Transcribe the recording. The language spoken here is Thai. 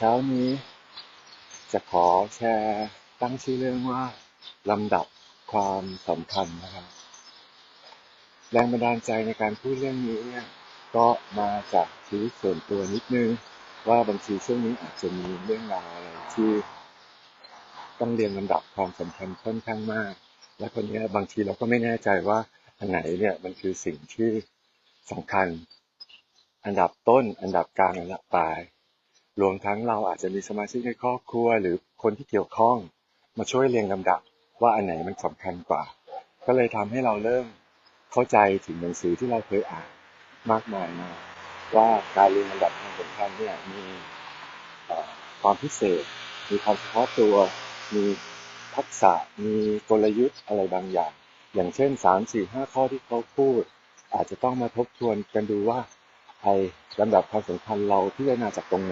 เช้านี้จะขอแชร์ตั้งชื่อเรื่องว่าลำดับความสำคัญนะครับ แรงบันดาลใจในการพูดเรื่องนี้เนี่ยก็มาจากชีวิตส่วนตัวนิดนึง ว่าบางทีช่วงนี้อาจจะมีเรื่องราวอะไรที่ต้องเรียงลำดับความสำคัญค่อนข้างมาก และคนนี้บางทีเราก็ไม่แน่ใจว่าอันไหนเนี่ยมันคือสิ่งที่สำคัญ อันดับต้น อันดับกลางอันดับปลาย รวมทั้งเราอาจจะมีสมาชิกในครอบครัว หรือคนที่เกี่ยวข้อง มาช่วยเรียงลำดับว่าอันไหนมันสำคัญกว่า ก็เลยทำให้เราเริ่มเข้าใจถึงหนังสือที่เราเคยอ่านมากมายมาว่าการเรียงลำดับความสำคัญเนี่ยมีความพิเศษ มีความเฉพาะตัว มีทักษะ มีกลยุทธ์อะไรบางอย่าง อย่างเช่นสามสี่ห้าข้อที่เขาพูด อาจจะต้องมาทบทวนกันดูว่าไอ้ลำดับความสำคัญเราพิจารณาจากตรงไหน